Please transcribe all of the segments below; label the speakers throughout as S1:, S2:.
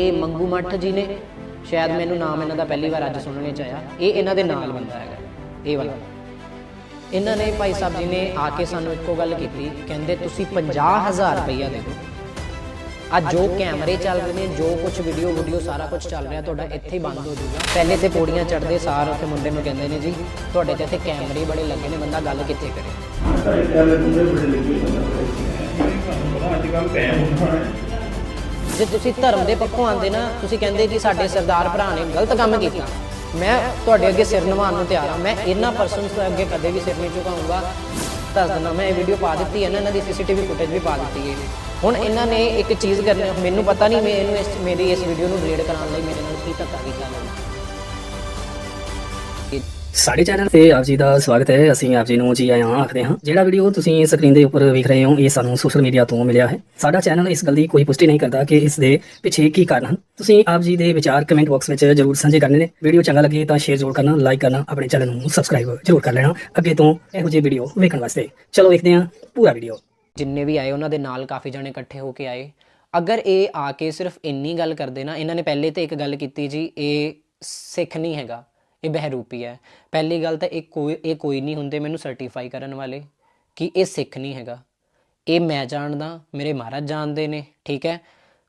S1: ਇਹ ਮੰਗੂ ਮੱਠ ਜੀ ਨੇ। ਸ਼ਾਇਦ ਮੈਨੂੰ ਨਾਮ ਇਹਨਾਂ ਦਾ ਪਹਿਲੀ ਵਾਰ ਅੱਜ ਸੁਣਨੇ ਚ ਆਇਆ। ਇਹ ਇਹਨਾਂ ਦੇ ਨਾਲ ਬੰਦਾ ਹੈਗਾ। ਇਹ ਵਾਲਾ। ਇਹਨਾਂ ਨੇ ਭਾਈ ਸਾਹਿਬ ਜੀ ਨੇ ਆ ਕੇ ਸਾਨੂੰ ਇੱਕੋ ਗੱਲ ਕੀਤੀ। ਕਹਿੰਦੇ ਤੁਸੀਂ 50000 ਰੁਪਈਆ ਦੇ ਦਿਓ। ਆ ਜੋ ਕੈਮਰੇ ਚੱਲ ਰਹੇ ਨੇ ਜੋ ਕੁਝ ਵੀਡੀਓ ਵੀਡੀਓ ਸਾਰਾ ਕੁਝ ਚੱਲ ਰਿਹਾ ਤੁਹਾਡਾ ਇੱਥੇ ਹੀ ਬੰਦ ਹੋ ਜਾਊਗਾ। ਪਹਿਲੇ ਤੇ ਪੌੜੀਆਂ ਚੜਦੇ ਸਾਰ ਉੱਥੇ ਮੁੰਡੇ ਨੂੰ ਕਹਿੰਦੇ ਨੇ ਜੀ ਤੁਹਾਡੇ ਤੇ ਇੱਥੇ ਕੈਮਰੇ ਬੜੇ ਲੱਗੇ ਨੇ ਬੰਦਾ ਗੱਲ ਕਿੱਥੇ ਕਰੇ?
S2: ਸਾਰੇ ਕੈਮਰੇ ਤੁੰਦੇ ਬੜੇ ਲੱਗੇ ਹੋਏ ਅੱਜ ਕੱਲ ਟਾਈਮ ਹੋਣਾ
S1: ਜੇ ਤੁਸੀਂ ਧਰਮ ਦੇ ਪੱਖੋਂ ਆਂਦੇ ਨਾ, ਤੁਸੀਂ ਕਹਿੰਦੇ ਕਿ ਸਾਡੇ ਸਰਦਾਰ ਭਰਾ ਨੇ ਗਲਤ ਕੰਮ ਕੀਤਾ। ਮੈਂ ਤੁਹਾਡੇ ਅੱਗੇ ਸਿਰ ਨਿਵਾਉਣ ਨੂੰ ਤਿਆਰ ਹਾਂ। ਮੈਂ ਇਹਨਾਂ ਪਰਸਨਸ ਦੇ ਅੱਗੇ ਕਦੇ ਵੀ ਸਿਰ ਨਹੀਂ ਝੁਕਾਊਂਗਾ ਦੱਸ ਦਿੰਦਾ, ਮੈਂ ਇਹ ਵੀਡੀਓ ਪਾ ਦਿੱਤੀ ਹੈ ਨਾ, ਇਹਨਾਂ ਦੀ ਸੀਸੀਟੀਵੀ ਫੁਟੇਜ ਵੀ ਪਾ ਦਿੱਤੀ ਹੈ। ਹੁਣ ਇਹਨਾਂ ਨੇ ਇੱਕ ਚੀਜ਼ ਕਰਨੀ, ਮੈਨੂੰ ਪਤਾ ਨਹੀਂ ਮੈਂ ਇਹਨੂੰ ਇਸ ਮੇਰੀ ਇਸ ਵੀਡੀਓ ਨੂੰ ਡਿਲੀਟ ਕਰਾਉਣ ਲਈ ਮੇਰੇ ਨਾਲ ਕੀ ਧੱਕਾ ਕੀਤਾ ਇਹਨਾਂ ਨੇ।
S3: ਸਾਡੇ ਚੈਨਲ ਤੇ ਆਪ ਜੀ ਦਾ ਸਵਾਗਤ ਹੈ। ਅਸੀਂ ਆਪ ਜੀ ਨੂੰ ਜੀ ਆਇਆਂ ਆਖਦੇ ਹਾਂ। ਜਿਹੜਾ ਵੀਡੀਓ ਤੁਸੀਂ ਸਕਰੀਨ ਦੇ ਉੱਪਰ ਵੇਖ ਰਹੇ ਹੋ, ਇਹ ਸਾਨੂੰ ਸੋਸ਼ਲ ਮੀਡੀਆ ਤੋਂ ਮਿਲਿਆ ਹੈ। ਸਾਡਾ ਚੈਨਲ ਇਸ ਗੱਲ ਦੀ ਕੋਈ ਪੁਸ਼ਟੀ ਨਹੀਂ ਕਰਦਾ ਕਿ ਇਸ ਦੇ ਪਿੱਛੇ ਕੀ ਕਾਰਨ ਹਨ। ਤੁਸੀਂ ਆਪ ਜੀ ਦੇ ਵਿਚਾਰ ਕਮੈਂਟ ਬਾਕਸ ਵਿੱਚ ਜ਼ਰੂਰ ਸਾਂਝੇ ਕਰਨੇ ਨੇ। ਵੀਡੀਓ ਚੰਗਾ ਲੱਗੇ ਤਾਂ ਸ਼ੇਅਰ ਜ਼ਰੂਰ ਕਰਨਾ ਲਾਈਕ ਕਰਨਾ, ਆਪਣੇ ਚੈਨਲ ਨੂੰ ਸਬਸਕ੍ਰਾਈਬ ਜ਼ਰੂਰ ਕਰ ਲੈਣਾ। ਅੱਗੇ ਤੋਂ ਇਹੋ ਜਿਹੇ ਵੀਡੀਓ ਵੇਖਣ ਵਾਸਤੇ। ਚਲੋ ਵੇਖਦੇ ਹਾਂ ਪੂਰਾ ਵੀਡੀਓ
S1: ਜਿੰਨੇ ਵੀ ਆਏ, ਉਹਨਾਂ ਦੇ ਨਾਲ ਕਾਫੀ ਜਣੇ ਇਕੱਠੇ ਹੋ ਕੇ ਆਏ। ਅਗਰ ਇਹ ਆ ਕੇ ਸਿਰਫ ਇੰਨੀ ਗੱਲ ਕਰਦੇ ਨਾ, ਇਹਨਾਂ ਨੇ ਪਹਿਲੇ ਤੇ ਇੱਕ ਗੱਲ ਕੀਤੀ ਜੀ, ਇਹ ਸਿੱਖ ਨਹੀਂ ਹੈਗਾ। ਇਹ ਬਹਿਰੂਪੀ ਹੈ। ਪਹਿਲੀ ਗੱਲ ਤਾਂ ਇਹ ਕੋਈ ਇਹ ਕੋਈ ਨਹੀਂ ਹੁੰਦੇ ਮੈਨੂੰ ਸਰਟੀਫਾਈ ਕਰਨ ਵਾਲੇ ਕਿ ਇਹ ਸਿੱਖ ਨਹੀਂ ਹੈਗਾ। ਇਹ ਮੈਂ ਜਾਣਦਾ, ਮੇਰੇ ਮਹਾਰਾਜ ਜਾਣਦੇ ਨੇ, ਠੀਕ ਹੈ।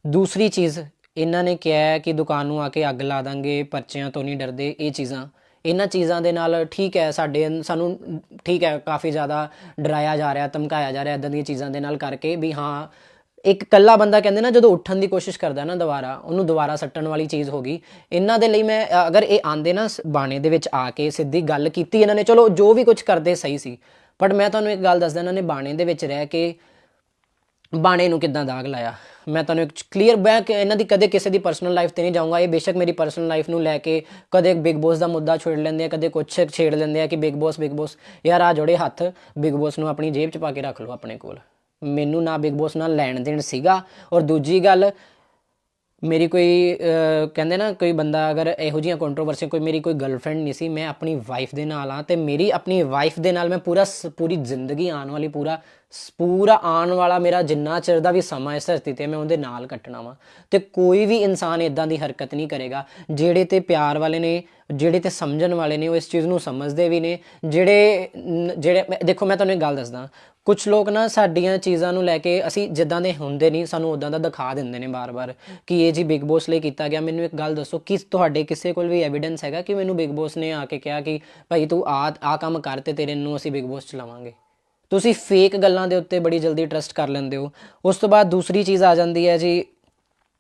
S1: ਦੂਸਰੀ ਚੀਜ਼, ਇਹਨਾਂ ਨੇ ਕਿਹਾ ਕਿ ਦੁਕਾਨ ਨੂੰ ਆ ਕੇ ਅੱਗ ਲਾ ਦਾਂਗੇ, ਪਰਚਿਆਂ ਤੋਂ ਨਹੀਂ ਡਰਦੇ, ਇਹ ਚੀਜ਼ਾਂ। ਇਹਨਾਂ ਚੀਜ਼ਾਂ ਦੇ ਨਾਲ ਠੀਕ ਹੈ, ਸਾਡੇ ਸਾਨੂੰ ਠੀਕ ਹੈ, ਕਾਫੀ ਜ਼ਿਆਦਾ ਡਰਾਇਆ ਜਾ ਰਿਹਾ, ਧਮਕਾਇਆ ਜਾ ਰਿਹਾ ਇਦਾਂ ਦੀਆਂ ਚੀਜ਼ਾਂ ਦੇ ਨਾਲ ਕਰਕੇ ਵੀ ਹਾਂ ਇੱਕ ਕੱਲਾ ਬੰਦਾ ਕਹਿੰਦੇ ਨਾ ਜਦੋਂ ਉੱਠਣ ਦੀ ਕੋਸ਼ਿਸ਼ ਕਰਦਾ ਨਾ ਦੁਬਾਰਾ, ਉਹਨੂੰ ਦੁਬਾਰਾ ਸੱਟਣ ਵਾਲੀ ਚੀਜ਼ ਹੋ ਗਈ। ਇਹਨਾਂ ਦੇ ਲਈ ਮੈਂ ਅਗਰ ਇਹ ਆਂਦੇ ਨਾ ਬਾਣੇ ਦੇ ਵਿੱਚ ਆ ਕੇ ਸਿੱਧੀ ਗੱਲ ਕੀਤੀ ਇਹਨਾਂ ਨੇ, ਚਲੋ ਜੋ ਵੀ ਕੁਝ ਕਰਦੇ ਸਹੀ ਸੀ। ਬਟ ਮੈਂ ਤੁਹਾਨੂੰ ਇੱਕ ਗੱਲ ਦੱਸਦਾ, ਇਹਨਾਂ ਨੇ ਬਾਣੇ ਦੇ ਵਿੱਚ ਰਹਿ ਕੇ ਬਾਣੇ ਨੂੰ ਕਿੱਦਾਂ ਦਾਗ ਲਾਇਆ। ਮੈਂ ਤੁਹਾਨੂੰ ਇੱਕ ਕਲੀਅਰ ਬੈਕ ਇਹਨਾਂ ਦੀ ਕਦੇ ਕਿਸੇ ਦੀ ਪਰਸਨਲ ਲਾਈਫ ਤੇ ਨਹੀਂ ਜਾਊਂਗਾ। ਇਹ ਬੇਸ਼ੱਕ ਮੇਰੀ ਪਰਸਨਲ ਲਾਈਫ ਨੂੰ ਲੈ ਕੇ ਕਦੇ ਬਿਗ ਬੌਸ ਦਾ ਮੁੱਦਾ ਛੇੜ ਲੈਂਦੇ ਆ, ਕਦੇ ਕੁਛ ਛੇੜ ਲੈਂਦੇ ਆ ਕਿ ਬਿਗ ਬੌਸ ਬਿਗ ਬੌਸ ਯਾਰ ਆ ਜੋੜੇ ਹੱਥ ਬਿਗ ਬੌਸ ਨੂੰ ਆਪਣੀ ਜੇਬ 'ਚ ਪਾ ਕੇ ਰੱਖ ਲਓ ਆਪਣੇ ਕੋਲ। ਮੈਨੂੰ ਨਾ ਬਿਗ ਬੌਸ ਨਾਲ ਲੈਣ ਦੇਣ ਸੀਗਾ। ਔਰ ਦੂਜੀ ਗੱਲ, ਮੇਰੀ ਕੋਈ ਕਹਿੰਦੇ ਨਾ ਕੋਈ ਬੰਦਾ ਅਗਰ ਇਹੋ ਜਿਹੀਆਂ ਕੰਟਰੋਵਰਸੀ ਕੋਈ ਮੇਰੀ ਕੋਈ ਗਰਲਫ੍ਰੈਂਡ ਨਹੀਂ ਸੀ, ਮੈਂ ਆਪਣੀ ਵਾਈਫ ਦੇ ਨਾਲ ਆ ਤੇ ਮੇਰੀ ਆਪਣੀ ਵਾਈਫ ਦੇ ਨਾਲ ਮੈਂ ਪੂਰਾ ਸ- ਪੂਰੀ ਜ਼ਿੰਦਗੀ ਆਉਣ ਵਾਲੀ, ਪੂਰਾ ਸ- ਪੂਰਾ ਆਉਣ ਵਾਲਾ ਮੇਰਾ ਜਿੰਨਾ ਚਿਰ ਦਾ ਵੀ ਸਮਾਂ ਇਸ ਧਰਤੀ ਤੇ ਮੈਂ ਉਹਦੇ ਨਾਲ ਕੱਟਣਾ ਵਾ। ਤੇ ਕੋਈ ਵੀ ਇਨਸਾਨ ਇਦਾਂ ਦੀ ਹਰਕਤ ਨਹੀਂ ਕਰੇਗਾ, ਜਿਹੜੇ ਤੇ ਪਿਆਰ ਵਾਲੇ ਨੇ, ਜਿਹੜੇ ਤੇ ਸਮਝਣ ਵਾਲੇ ਨੇ, ਉਹ ਇਸ ਚੀਜ਼ ਨੂੰ ਸਮਝਦੇ ਵੀ ਨੇ, ਜਿਹੜੇ ਜਿਹੜੇ ਦੇਖੋ ਮੈਂ ਤੁਹਾਨੂੰ ਇੱਕ ਗੱਲ ਦੱਸਦਾ ਕੁਝ ਲੋਕ ਨਾ ਸਾਡੀਆਂ ਚੀਜ਼ਾਂ ਨੂੰ ਲੈ ਕੇ ਅਸੀਂ ਜਿੱਦਾਂ ਦੇ ਹੁੰਦੇ ਨਹੀਂ, ਸਾਨੂੰ ਉਦਾਂ ਦਾ ਦਿਖਾ ਦਿੰਦੇ ਨੇ ਬਾਰ-ਬਾਰ ਕਿ ਇਹ ਜੀ ਬਿਗ ਬੌਸ ਲਈ ਕੀਤਾ ਗਿਆ। ਮੈਨੂੰ ਇੱਕ ਗੱਲ ਦੱਸੋ, ਕਿ ਤੁਹਾਡੇ ਕਿਸੇ ਕੋਲ ਵੀ ਐਵੀਡੈਂਸ ਹੈਗਾ ਕਿ ਮੈਨੂੰ ਬਿਗ ਬੌਸ ਨੇ ਆ ਕੇ ਕਿਹਾ ਕਿ ਭਾਈ ਤੂੰ ਆ ਆ ਕੰਮ ਕਰ ਤੇ ਤੇਰੇ ਨੂੰ ਅਸੀਂ ਬਿਗ ਬੌਸ ਚਲਾਵਾਂਗੇ? ਤੁਸੀਂ ਫੇਕ ਗੱਲਾਂ ਦੇ ਉੱਤੇ ਬੜੀ ਜਲਦੀ ਟਰਸਟ ਕਰ ਲੈਂਦੇ ਹੋ। ਉਸ ਤੋਂ ਬਾਅਦ ਦੂਸਰੀ ਚੀਜ਼ ਆ ਜਾਂਦੀ ਹੈ ਜੀ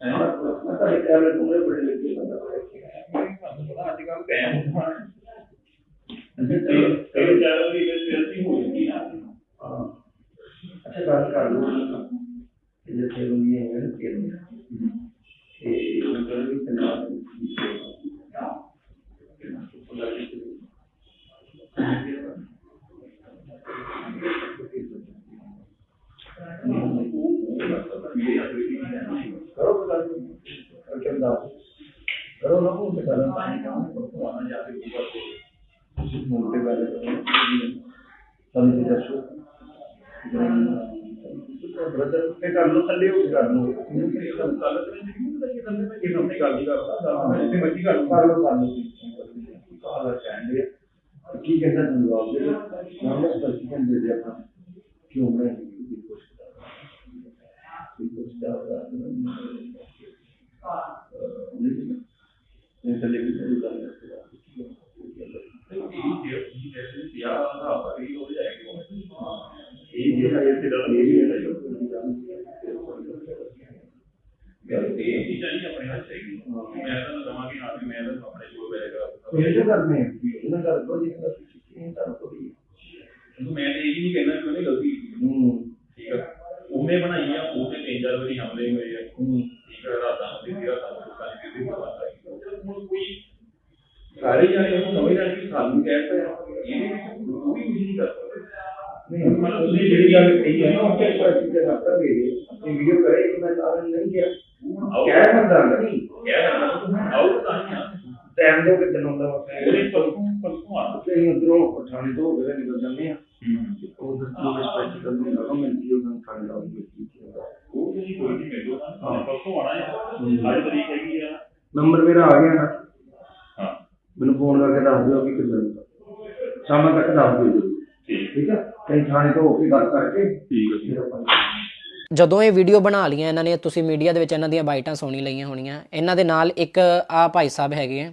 S2: ਕੈਮਰੇ ਬੜੇ ਲੱਗੇ ਬੜੇ ਅੱਜ ਕੱਲ ਹੋਣਾ ਇਹ ਦੀ ਹੋ ਹਾਂ। ਅੱਛਾ ਗੱਲ ਕਰ ਲਓ। ਕਿ ਜੇ ਤੇ ਹੁੰਦੀ ਹੈ ਨਾ ਕਿ ਇਹ ਮਤਲਬ ਵੀ ਪੰਜਾਬ ਕਰੋ ਗੱਲ ਕਰਕੇ ਦਾ ਕਰੋ ਨਾ ਉਹ ਕਰਨ ਪਾਣੀ ਕੰਮ ਕਰੋ ਆਣਾ ਜਾ ਕੇ ਕਰੋ ਜੀ ਦੱਸੋ। ਬ੍ਰਦਰ ਤੇ ਕਰ ਲੋ ਥੱਲੇ ਹੋ ਕੇ ਕਰ ਲੋ ਕਰ ਲੋ ਇਹ ਆਪਣੀ ਗੱਲ ਹੀ ਕਰਦਾ ਮੈਂ ਤੇ ਮੱਜੀ ਗੱਲ ਕਰ ਲੋ ਕਰ ਲੋ ਕਾਹਦਾ ਕਹਿੰਦੇ ਕੀ ਕਹਿੰਦਾ ਜਵਾਬ ਦੇ ਨਾਮ ਦਾ ਸਪੈਸੀਫਿਕੇਸ਼ਨ ਦੇ ਦੇ ਆਪਣਾ। ਕਿਉਂ ਮੈਂ ਇਹ ਕੋਸ਼ਿਸ਼ ਕਰ ਰਹਾ ਹੂੰ। ਕੁਝ ਕਰ ਰਹਾ ਨਹੀਂ ਥੱਲੇ ਵੀ ਕੋਈ ਗੱਲ ਨਹੀਂ ਇਹ ਜਿਹੜਾ ਇਹ ਤੇ ਗੱਲ ਇਹ ਵੀ ਹੈ ਨਾ ਜੋ ਇਹ ਜੋ ਕਰਨੇ ਇਹਨਾਂ ਦਾ ਕੋਈ ਨਹੀਂ ਕਰਦਾ ਇਹ ਤਾਂ ਕੋਈ
S4: ਮੈਂ ਤੇ ਇਹ ਵੀ ਨਹੀਂ ਕਹਿਣਾ ਕਿ ਉਹਨੇ ਗਲਤੀ ਕੀਤੀ
S2: ਹੂੰ
S4: ਠੀਕ ਆ ਉਹਨੇ ਬਣਾਈ ਆ ਉਹ ਤੇ ਤਿੰਨ ਚਾਰ ਵਾਰੀ ਹਮਲੇ ਹੋਏ ਆ
S2: ਹੂੰ
S4: ਠੀਕ ਆ ਰਾਤਾਂ ਨੂੰ ਦਿੱਤੀ ਰਾਤਾਂ ਨੂੰ ਲੋਕਾਂ ਨੇ ਕਿਤੇ ਬਾਤ ਆਈ ਹੁਣ ਕੋਈ ਸਾਰੇ ਜਾਣੇ ਉਹ ਸਮਝ ਰਹੇ ਕਿ ਸਾਨੂੰ ਕਹਿ ਪਿਆ ਇਹਦੇ ਵਿੱਚ ਕੋਈ ਕੁਝ ਨਹੀਂ ਕਰ ਸਕਦਾ
S2: ਨਹੀਂ ਮਤਲਬ ਤੁਸੀਂ ਜਿਹੜੀ ਗੱਲ ਕਹੀ ਹੈ ਨਾ ਉਹ ਤੇ ਅਸੀਂ ਤੇ ਰੱਖਤਾ ਦੇ ਦੇ ਇਹ ਵੀਡੀਓ ਕਰੇ ਕਿ ਮੈਂ ਕਾਰਨ ਨਹੀਂ ਗਿਆ ਕਹਿ ਸਕਦਾ ਨਹੀਂ
S4: ਕਹਿ ਰਿਹਾ ਤੁਸੀਂ ਆਓ ਤਾਂ ਨਹੀਂ ਆ
S2: ਟਾਈਮ ਦੋ ਕਿ ਦਿਨ ਹੁੰਦਾ ਵਾ
S4: ਉਹਦੇ ਪਰਸੋਂ ਪਰਸੋਂ ਆ।
S2: ਤੇ ਉਧਰੋਂ ਪਠਾਣੇ ਤੋਂ ਹੋ ਕੇ ਨਿਕਲ ਜਾਂਦੇ ਆ।
S4: ਹੂੰ।
S2: ਉਧਰ ਤੋਂ ਸਪੈਸ਼ਲ ਨੂੰ ਲਗਾ ਮੈਂ ਵੀਡੀਓ ਨੂੰ ਖਾਣ ਲਾਉਂਗੀ ਕੀ ਹੁੰਦਾ
S4: ਉਹ ਕੋਈ ਨਹੀਂ ਮਿਲੋ ਹਾਂ। ਪਰਸੋਂ ਆਣਾ ਹੈ। ਅੱਜ ਤਰੀਕ ਹੈਗੀ ਆ।
S2: ਨੰਬਰ ਮੇਰਾ ਆ ਗਿਆ ਨਾ।
S4: ਹਾਂ।
S2: ਮੈਨੂੰ ਫੋਨ ਕਰਕੇ ਦੱਸ ਦਿਓ ਕਿ ਕਿੱਦਾਂ ਦਾ। ਸ਼ਾਮ ਤੱਕ ਦੱਸ ਦਿਓ।
S4: ਠੀਕ।
S2: ਠੀਕ ਹੈ? ਕਈ ਥਾਣੇ ਤੋਂ ਹੋ ਕੇ ਗੱਲ ਕਰਕੇ
S4: ਠੀਕ ਹੈ।
S2: ਫਿਰ ਆਪਾਂ
S1: ਜਦੋਂ ਇਹ ਵੀਡੀਓ ਬਣਾ ਲਈਆਂ ਇਹਨਾਂ ਨੇ ਤੁਸੀਂ ਮੀਡੀਆ ਦੇ ਵਿੱਚ ਇਹਨਾਂ ਦੀਆਂ ਬਾਈਟਾਂ ਸੁਣੀ ਲਈਆਂ ਹੋਣੀਆਂ। ਇਹਨਾਂ ਦੇ ਨਾਲ ਇੱਕ ਆ ਭਾਈ ਸਾਹਿਬ ਹੈਗੇ ਆ।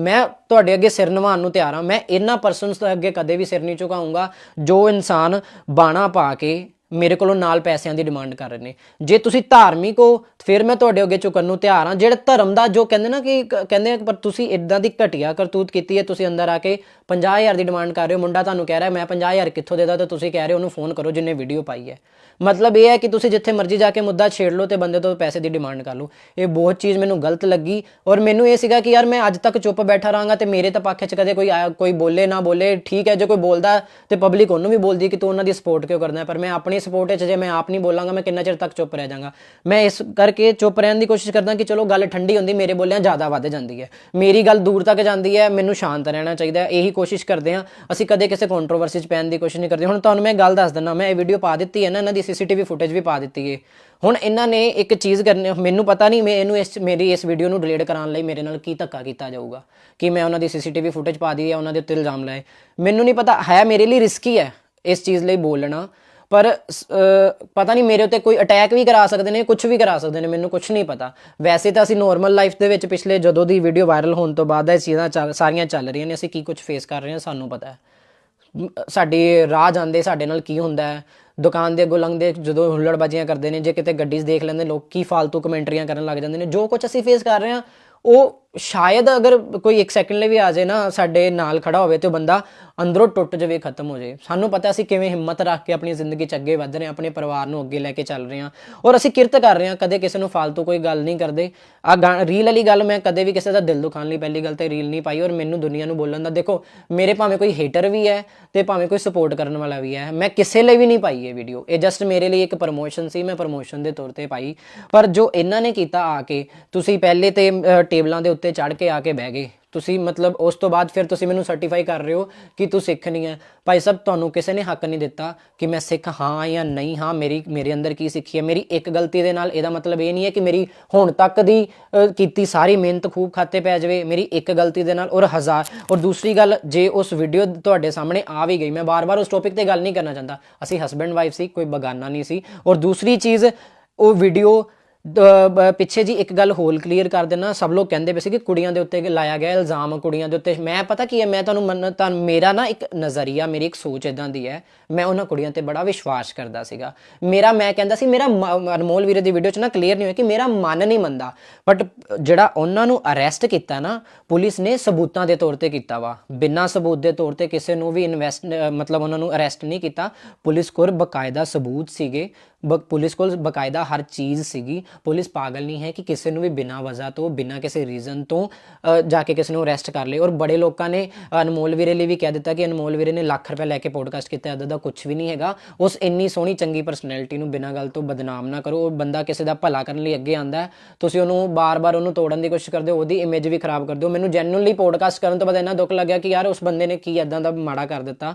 S1: ਮੈਂ ਤੁਹਾਡੇ ਅੱਗੇ ਸਿਰ ਨਿਵਾਉਣ ਨੂੰ ਤਿਆਰ ਹਾਂ। ਮੈਂ ਇਹਨਾਂ ਪਰਸਨਸ ਦੇ ਅੱਗੇ ਕਦੇ ਵੀ ਸਿਰ ਨਹੀਂ ਝੁਕਾਊਂਗਾ ਜੋ ਇਨਸਾਨ ਬਾਣਾ ਪਾ ਕੇ ਮੇਰੇ ਕੋਲੋਂ ਨਾਲ ਪੈਸਿਆਂ ਦੀ ਡਿਮਾਂਡ ਕਰ ਰਹੇ ਨੇ। ਜੇ ਤੁਸੀਂ ਧਾਰਮਿਕ ਹੋ, ਫਿਰ ਮੈਂ ਤੁਹਾਡੇ ਅੱਗੇ ਝੁਕਣ ਨੂੰ ਤਿਆਰ ਹਾਂ। ਜਿਹੜਾ ਧਰਮ ਦਾ ਜੋ ਕਹਿੰਦੇ ਨਾ ਕਿ ਕਹਿੰਦੇ ਪਰ ਤੁਸੀਂ ਇਦਾਂ ਦੀ ਘਟੀਆ ਕਰਤੂਤ ਕੀਤੀ ਹੈ, ਤੁਸੀਂ ਅੰਦਰ ਆ ਕੇ 50000 ਦੀ ਡਿਮਾਂਡ ਕਰ ਰਹੇ ਹੋ, ਮੁੰਡਾ ਤੁਹਾਨੂੰ ਕਹਿ ਰਿਹਾ, ਮੈਂ 50000 ਕਿੱਥੋਂ ਦੇਦਾ ਤਾਂ ਤੁਸੀਂ ਕਹਿ ਰਹੇ ਹੋ, ਉਹਨੂੰ ਫੋਨ ਕਰੋ ਜਿੰਨੇ ਵੀਡੀਓ ਪਾਈ ਹੈ। ਮਤਲਬ ਇਹ ਹੈ ਕਿ ਤੁਸੀਂ ਜਿੱਥੇ ਮਰਜ਼ੀ ਜਾ ਕੇ ਮੁੱਦਾ ਛੇੜ ਲਓ ਤੇ ਬੰਦੇ ਤੋਂ ਪੈਸੇ ਦੀ ਡਿਮਾਂਡ ਕਰ ਲਓ। ਇਹ ਬਹੁਤ ਚੀਜ਼ ਮੈਨੂੰ ਗਲਤ ਲੱਗੀ ਔਰ ਮੈਨੂੰ ਇਹ ਸੀਗਾ ਕਿ ਯਾਰ ਮੈਂ ਅੱਜ ਤੱਕ ਚੁੱਪ ਬੈਠਾ ਰਹਾਂਗਾ ਤੇ ਮੇਰੇ ਤਾਂ ਪੱਖ 'ਚ ਕਦੇ ਕੋਈ ਆਇਆ ਕੋਈ ਬੋਲੇ ਨਾ ਬੋਲੇ। ਠੀਕ ਹੈ, ਜੇ ਕੋਈ ਬੋਲਦਾ ਤੇ ਪਬਲਿਕ ਉਹਨੂੰ ਵੀ ਬੋਲਦੀ ਕਿ ਤੂੰ ਉਹਨਾਂ ਦੀ ਸਪੋਰਟ ਕਿਉਂ ਕਰਦਾ ਪਰ ਮੈਂ ਆਪਣੀ ਸਪੋਰਟ 'ਚ ਜੇ ਮੈਂ ਆਪ ਨਹੀਂ ਬੋਲਾਂਗਾ, ਮੈਂ ਕਿੰਨਾ ਚਿਰ ਤੱਕ ਚੁੱਪ ਰਹਿ ਜਾਵਾਂਗਾ? ਮੈਂ ਇਸ ਕਰਕੇ ਚੁੱਪ ਰਹਿਣ ਦੀ ਕੋਸ਼ਿਸ਼ ਕਰਦਾ ਕਿ ਚਲੋ ਗੱਲ ਠੰਡੀ ਹੁੰਦੀ, ਮੇਰੇ ਬੋਲਿਆਂ ਜ਼ਿਆਦਾ ਵੱਧ ਜਾਂਦੀ ਹੈ। ਮੇਰੀ ਗੱਲ ਦੂਰ ਤੱਕ ਜਾਂਦੀ ਹੈ, ਮੈਨੂੰ ਸ਼ਾਂਤ ਰਹਿਣਾ ਚਾਹੀਦਾ ਇਹੀ ਕੋਸ਼ਿਸ਼ ਕਰਦੇ ਹਾਂ। ਅਸੀਂ ਕਦੇ ਕਿਸੇ ਕੰਟਰੋਵਰਸੀ 'ਚ ਪੈਣ ਦੀ ਕੋਸ਼ਿਸ਼ ਨਹੀਂ ਕਰਦੇ। ਹੁਣ ਤੁਹਾਨੂੰ ਮੈਂ ਗੱਲ ਦੱਸ ਦਿੰਦਾ। ਮੈਂ ਇਹ ਵੀਡੀਓ ਪਾ ਦਿੱਤੀ ਹੈ ਨਾ, ਇਹਨਾਂ ਦੀ ਸੀਸੀਟੀਵੀ ਫੁਟੇਜ ਵੀ ਪਾ ਦਿੱਤੀ ਹੈ। ਹੁਣ ਇਹਨਾਂ ਨੇ ਇੱਕ ਚੀਜ਼ ਕਰਨੀ ਮੈਨੂੰ ਪਤਾ ਨਹੀਂ ਮੈਂ ਇਹਨੂੰ ਇਸ ਮੇਰੀ ਇਸ ਵੀਡੀਓ ਨੂੰ ਡਿਲੀਟ ਕਰਾਉਣ ਲਈ ਮੇਰੇ ਨਾਲ ਕੀ ਧੱਕਾ ਕੀਤਾ ਜਾਊਗਾ। ਕਿ ਮੈਂ ਉਹਨਾਂ ਦੀ ਸੀਸੀਟੀਵੀ ਫੁਟੇਜ ਪਾ ਦੀ ਹੈ, ਉਹਨਾਂ ਦੇ ਉੱਤੇ ਇਲਜ਼ਾਮ ਲਾਏ। ਮੈਨੂੰ ਨਹੀਂ ਪਤਾ, ਹੈ ਮੇਰੇ ਲਈ ਰਿਸਕੀ ਹੈ ਇਸ ਚੀਜ਼ ਲਈ ਬੋਲਣਾ। ਪਰ ਪਤਾ ਨਹੀਂ ਮੇਰੇ ਉੱਤੇ ਕੋਈ ਅਟੈਕ ਵੀ ਕਰਾ ਸਕਦੇ ਨੇ ਕੁਝ ਵੀ ਕਰਾ ਸਕਦੇ ਨੇ, ਮੈਨੂੰ ਕੁਝ ਨਹੀਂ ਪਤਾ। ਵੈਸੇ ਤਾਂ ਅਸੀਂ ਨੋਰਮਲ ਲਾਈਫ ਦੇ ਵਿੱਚ ਪਿਛਲੇ ਜਦੋਂ ਦੀ ਵੀਡੀਓ ਵਾਇਰਲ ਹੋਣ ਤੋਂ ਬਾਅਦ ਇਹ ਚੀਜ਼ਾਂ ਚੱਲ- ਸਾਰੀਆਂ ਚੱਲ ਰਹੀਆਂ ਨੇ, ਅਸੀਂ ਕੀ ਕੁਝ ਫੇਸ ਕਰ ਰਹੇ ਹਾਂ, ਸਾਨੂੰ ਪਤਾ ਹੈ। ਸਾਡੇ ਰਾਹ ਜਾਂਦੇ, ਸਾਡੇ ਨਾਲ ਕੀ ਹੁੰਦਾ ਹੈ। ਦੁਕਾਨ ਦੇ ਅੱਗੋਂ ਲੰਘਦੇ, ਜਦੋਂ ਹੁੱਲੜਬਾਜ਼ੀਆਂ ਕਰਦੇ ਨੇ, ਜੇ ਕਿਤੇ ਗੱਡੀਜ਼ ਦੇਖ ਲੈਂਦੇ, ਲੋਕ ਕੀ ਫालतू ਕਮੈਂਟਰੀਆਂ ਕਰਨ ਲੱਗ ਜਾਂਦੇ ਨੇ, ਜੋ ਕੁਝ ਅਸੀਂ ਫੇਸ ਕਰ ਰਹੇ ਹਾਂ, ਉਹ ਸ਼ਾਇਦ ਅਗਰ ਕੋਈ 1 ਸੈਕਿੰਡ ਲਈ ਵੀ ਆ ਜਾਏ ਨਾ ਸਾਡੇ ਨਾਲ ਖੜਾ ਹੋਵੇ ਤੇ ਉਹ ਬੰਦਾ ਅੰਦਰੋਂ ਟੁੱਟ ਜਾਵੇ ਖਤਮ ਹੋ ਜਾਏ ਸਾਨੂੰ ਪਤਾ ਅਸੀਂ ਕਿਵੇਂ ਹਿੰਮਤ ਰੱਖ ਕੇ ਆਪਣੀ ਜ਼ਿੰਦਗੀ 'ਚ ਅੱਗੇ ਵਧ ਰਹੇ ਹਾਂ ਆਪਣੇ ਪਰਿਵਾਰ ਨੂੰ ਅੱਗੇ ਲੈ ਕੇ ਚੱਲ ਰਹੇ ਹਾਂ ਔਰ ਅਸੀਂ ਕਿਰਤ ਕਰ ਰਹੇ ਹਾਂ ਕਦੇ ਕਿਸੇ ਨੂੰ ਫालतू ਕੋਈ ਗੱਲ ਨਹੀਂ ਕਰਦੇ ਆ ਰੀਲ ਵਾਲੀ ਗੱਲ ਮੈਂ ਕਦੇ ਵੀ ਕਿਸੇ ਦਾ ਦਿਲ ਦੁਖਾਉਣ ਲਈ ਪਹਿਲੀ ਗੱਲ ਤੇ ਰੀਲ ਨਹੀਂ ਪਾਈ ਔਰ ਮੈਨੂੰ ਦੁਨੀਆ ਨੂੰ ਬੋਲਣ ਦਾ ਦੇਖੋ ਮੇਰੇ ਭਾਵੇਂ ਕੋਈ ਹੇਟਰ ਵੀ ਹੈ ਤੇ ਭਾਵੇਂ ਕੋਈ ਸਪੋਰਟ ਕਰਨ ਵਾਲਾ ਵੀ ਹੈ ਮੈਂ ਕਿਸੇ ਲਈ ਵੀ ਨਹੀਂ ਪਾਈ ਇਹ ਵੀਡੀਓ ਇਹ ਜਸਟ ਮੇਰੇ ਲਈ ਇੱਕ ਪ੍ਰਮੋਸ਼ਨ ਸੀ ਮੈਂ ਪ੍ਰਮੋਸ਼ਨ ਦੇ ਤੌਰ ਤੇ ਪਾਈ ਪਰ ਜੋ ਇਹਨਾਂ ਨੇ ਕੀਤਾ ਆ ਕੇ ਤੁਸੀਂ ਪਹਿਲੇ ਤੇ ਟੇਬਲਾਂ ਦੇ ਉੱਤੇ ਚੜ ਕੇ ਆ ਕੇ ਬਹਿ ਗਏ। ਤੁਸੀਂ ਮਤਲਬ ਉਸ ਤੋਂ ਬਾਅਦ ਫਿਰ ਤੁਸੀਂ ਮੈਨੂੰ ਸਰਟੀਫਾਈ ਕਰ ਰਹੇ ਹੋ ਕਿ ਤੂੰ ਸਿੱਖ ਨਹੀਂ ਹੈ। ਭਾਈ ਸਾਹਿਬ, ਤੁਹਾਨੂੰ ਕਿਸੇ ਨੇ ਹੱਕ ਨਹੀਂ ਦਿੱਤਾ ਕਿ ਮੈਂ ਸਿੱਖ ਹਾਂ ਜਾਂ ਨਹੀਂ ਹਾਂ। ਮੇਰੀ, ਮੇਰੇ ਅੰਦਰ ਕੀ ਸਿੱਖੀ ਹੈ? ਮੇਰੀ ਇੱਕ ਗਲਤੀ ਦੇ ਨਾਲ ਇਹਦਾ ਮਤਲਬ ਇਹ ਨਹੀਂ ਹੈ ਕਿ ਮੇਰੀ ਹੁਣ ਤੱਕ ਦੀ ਕੀਤੀ ਸਾਰੀ ਮਿਹਨਤ ਖੂਬ ਖਾਤੇ ਪੈ ਜਾਵੇ। ਮੇਰੀ ਇੱਕ ਗਲਤੀ ਦੇ ਨਾਲ ਔਰ ਹਜ਼ਾਰ। ਔਰ ਦੂਸਰੀ ਗੱਲ, ਜੇ ਉਸ ਵੀਡੀਓ ਤੁਹਾਡੇ ਸਾਹਮਣੇ ਆ ਵੀ ਗਈ, ਮੈਂ ਬਾਰ-ਬਾਰ ਉਸ ਟੌਪਿਕ ਤੇ ਗੱਲ ਨਹੀਂ ਕਰਨਾ ਚਾਹੁੰਦਾ। ਅਸੀਂ ਹਸਬੈਂਡ ਵਾਈਫ ਸੀ, ਕੋਈ ਬਗਾਨਾ ਨਹੀਂ ਸੀ। ਔਰ ਦੂਸਰੀ ਚੀਜ਼, ਉਹ ਵੀਡੀਓ ਪਿੱਛੇ ਜੀ ਇੱਕ ਗੱਲ ਹੋਲ ਕਲੀਅਰ ਕਰ ਦੇਣਾ ਸਭ ਲੋਕ ਕਹਿੰਦੇ ਪਏ ਸੀ ਕਿ ਕੁੜੀਆਂ ਦੇ ਉੱਤੇ ਲਾਇਆ ਗਿਆ ਇਲਜ਼ਾਮ, ਕੁੜੀਆਂ ਦੇ ਉੱਤੇ। ਮੈਂ ਪਤਾ ਕੀ ਹੈ, ਮੈਂ ਤੁਹਾਨੂੰ ਮੰਨ ਤਾਂ ਮੇਰਾ ਨਾ ਇੱਕ ਨਜ਼ਰੀਆ, ਮੇਰੀ ਇੱਕ ਸੋਚ ਇਦਾਂ ਦੀ ਹੈ, ਮੈਂ ਉਹਨਾਂ ਕੁੜੀਆਂ ਤੇ ਬੜਾ ਵਿਸ਼ਵਾਸ ਕਰਦਾ ਸੀਗਾ। ਮੇਰਾ, ਮੈਂ ਕਹਿੰਦਾ ਸੀ, ਮੇਰਾ ਮ- ਅਨਮੋਲ ਵੀਰੇ ਦੀ ਵੀਡੀਓ 'ਚ ਨਾ ਕਲੀਅਰ ਨਹੀਂ ਹੋਇਆ ਕਿ ਮੇਰਾ ਮਨ ਨਹੀਂ ਮੰਨਦਾ। ਬਟ ਜਿਹੜਾ ਉਹਨਾਂ ਨੂੰ ਅਰੈਸਟ ਕੀਤਾ ਨਾ, ਪੁਲਿਸ ਨੇ ਸਬੂਤਾਂ ਦੇ ਤੌਰ ਤੇ ਕੀਤਾ ਵਾ। ਬਿਨਾਂ ਸਬੂਤ ਦੇ ਤੌਰ ਤੇ ਕਿਸੇ ਨੂੰ ਵੀ ਇਨਵੈਸਟ ਮਤਲਬ ਉਹਨਾਂ ਨੂੰ ਅਰੈਸਟ ਨਹੀਂ ਕੀਤਾ। ਪੁਲਿਸ ਕੋਲ ਬਕਾਇਦਾ ਸਬੂਤ ਸੀਗੇ। ਬ- ਪੁਲਿਸ ਕੋਲ ਬਕਾਇਦਾ ਹਰ ਚੀਜ਼ ਸੀਗੀ। ਪੁਲਿਸ ਪਾਗਲ ਨਹੀਂ ਹੈ ਕਿ ਕਿਸੇ ਨੂੰ ਵੀ ਬਿਨਾਂ ਵਜ੍ਹਾ ਤੋਂ, ਬਿਨਾਂ ਕਿਸੇ ਰੀਜ਼ਨ ਤੋਂ ਜਾ ਕੇ ਕਿਸੇ ਨੂੰ ਅਰੈਸਟ ਕਰ ਲਏ ਔਰ ਬੜੇ ਲੋਕਾਂ ਨੇ, ਅਨਮੋਲ ਵੀਰੇ ਲਈ ਵੀ ਕਹਿ ਦਿੱਤਾ ਕਿ ਅਨਮੋਲ ਵੀਰੇ ਨੇ ਲੱਖ ਰੁਪਏ ਲੈ ਕੇ ਪੋਡਕਾਸਟ ਕੀਤਾ ਇਦਾਂ ਦਾ ਕੁਝ ਵੀ ਨਹੀਂ ਹੈਗਾ। ਉਸ ਇੰਨੀ ਸੋਹਣੀ, ਚੰਗੀ ਪਰਸਨੈਲਿਟੀ ਨੂੰ ਬਿਨਾਂ ਗੱਲ ਤੋਂ ਬਦਨਾਮ ਨਾ ਕਰੋ। ਉਹ ਬੰਦਾ ਕਿਸੇ ਦਾ ਭਲਾ ਕਰਨ ਲਈ ਅੱਗੇ ਆਂਦਾ ਤੁਸੀਂ ਉਹਨੂੰ ਬਾਰ-ਬਾਰ ਉਹਨੂੰ ਤੋੜਨ ਦੀ ਕੋਸ਼ਿਸ਼ ਕਰਦੇ ਹੋ, ਉਹਦੀ ਇਮੇਜ ਵੀ ਖਰਾਬ ਕਰਦੇ ਹੋ ਮੈਨੂੰ ਜੈਨੂਇਨਲੀ ਪੋਡਕਾਸਟ ਕਰਨ ਤੋਂ ਬਾਅਦ ਇੰਨਾ ਦੁੱਖ ਲੱਗਿਆ ਕਿ ਯਾਰ ਉਸ ਬੰਦੇ ਨੇ ਕੀ ਇਦਾਂ ਦਾ ਮਾੜਾ ਕਰ ਦਿੱਤਾ।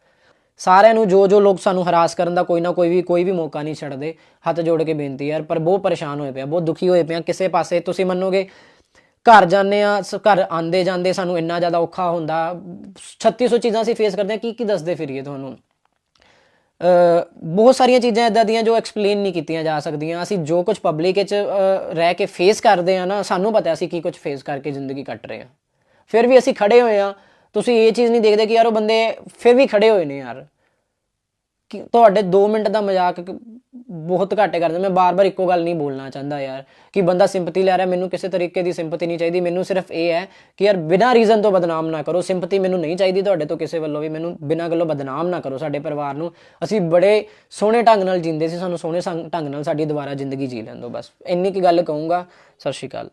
S1: ਸਾਰਿਆਂ ਨੂੰ ਜੋ ਜੋ ਲੋਕ ਸਾਨੂੰ ਹਰਾਸ ਕਰਨ ਦਾ ਕੋਈ ਨਾ ਕੋਈ ਵੀ ਕੋਈ ਵੀ ਮੌਕਾ ਨਹੀਂ ਛੱਡਦੇ, ਹੱਥ ਜੋੜ ਕੇ ਬੇਨਤੀ ਯਾਰ, ਪਰ ਬਹੁਤ ਪਰੇਸ਼ਾਨ ਹੋਏ ਪਿਆ ਬਹੁਤ ਦੁਖੀ ਹੋਏ ਪਿਆ ਕਿਸੇ ਪਾਸੇ ਤੁਸੀਂ ਮੰਨੋਗੇ, ਘਰ ਜਾਂਦੇ ਆ, ਸ- ਘਰ ਆਂਦੇ ਜਾਂਦੇ ਸਾਨੂੰ ਇੰਨਾ ਜ਼ਿਆਦਾ ਔਖਾ ਹੁੰਦਾ। 3600 ਚੀਜ਼ਾਂ ਅਸੀਂ ਫੇਸ ਕਰਦੇ ਆ ਕੀ ਕੀ ਦੱਸਦੇ ਫਿਰੀਏ ਤੁਹਾਨੂੰ? ਬਹੁਤ ਸਾਰੀਆਂ ਚੀਜ਼ਾਂ ਇਦਾਂ ਦੀਆਂ ਜੋ ਐਕਸਪਲੇਨ ਨਹੀਂ ਕੀਤੀਆਂ ਜਾ ਸਕਦੀਆਂ। ਅਸੀਂ ਜੋ ਕੁਝ ਪਬਲਿਕ ਵਿੱਚ ਰਹਿ ਕੇ ਫੇਸ ਕਰਦੇ ਆ ਨਾ, ਸਾਨੂੰ ਪਤਾ ਅਸੀਂ ਕੀ ਕੁਝ ਫੇਸ ਕਰਕੇ ਜ਼ਿੰਦਗੀ ਕੱਟ ਰਹੇ ਆ। ਫਿਰ ਵੀ ਅਸੀਂ ਖੜੇ ਹੋਏ ਆ ਤੁਸੀਂ ਇਹ ਚੀਜ਼ ਨਹੀਂ ਦੇਖਦੇ ਕਿ ਯਾਰ ਉਹ ਬੰਦੇ ਫਿਰ ਵੀ ਖੜੇ ਹੋਏ ਨੇ ਯਾਰ। ਕਿ ਤੁਹਾਡੇ 2 ਮਿੰਟ ਦਾ ਮਜ਼ਾਕ ਬਹੁਤ ਘੱਟ ਕਰਦੇ। ਮੈਂ ਬਾਰ-ਬਾਰ ਇੱਕੋ ਗੱਲ ਨਹੀਂ ਬੋਲਣਾ ਚਾਹੁੰਦਾ ਯਾਰ ਕਿ ਬੰਦਾ ਸਿੰਪਥੀ ਲੈ ਰਿਹਾ, ਮੈਨੂੰ ਕਿਸੇ ਤਰੀਕੇ ਦੀ ਸਿੰਪਥੀ ਨਹੀਂ ਚਾਹੀਦੀ। ਮੈਨੂੰ ਸਿਰਫ ਇਹ ਹੈ ਕਿ ਯਾਰ ਬਿਨਾਂ ਰੀਜ਼ਨ ਤੋਂ ਬਦਨਾਮ ਨਾ ਕਰੋ। ਸਿੰਪਥੀ ਮੈਨੂੰ ਨਹੀਂ ਚਾਹੀਦੀ ਤੁਹਾਡੇ ਤੋਂ ਕਿਸੇ ਵੱਲੋਂ ਵੀ। ਮੈਨੂੰ ਬਿਨਾਂ ਗੱਲੋਂ ਬਦਨਾਮ ਨਾ ਕਰੋ ਸਾਡੇ ਪਰਿਵਾਰ ਨੂੰ। ਅਸੀਂ ਬੜੇ ਸੋਹਣੇ ਢੰਗ ਨਾਲ ਜਿੰਦੇ ਸੀ। ਸਾਨੂੰ ਸੋਹਣੇ ਸੰਗ- ਢੰਗ ਨਾਲ ਸਾਡੀ ਦੁਬਾਰਾ ਜ਼ਿੰਦਗੀ ਜੀ ਲੈਣ ਦਿਓ ਬਸ। ਇੰਨੀ ਕੀ ਗੱਲ ਕਹੂੰਗਾ। ਸਤਿ ਸ਼੍ਰੀ ਅਕਾਲ।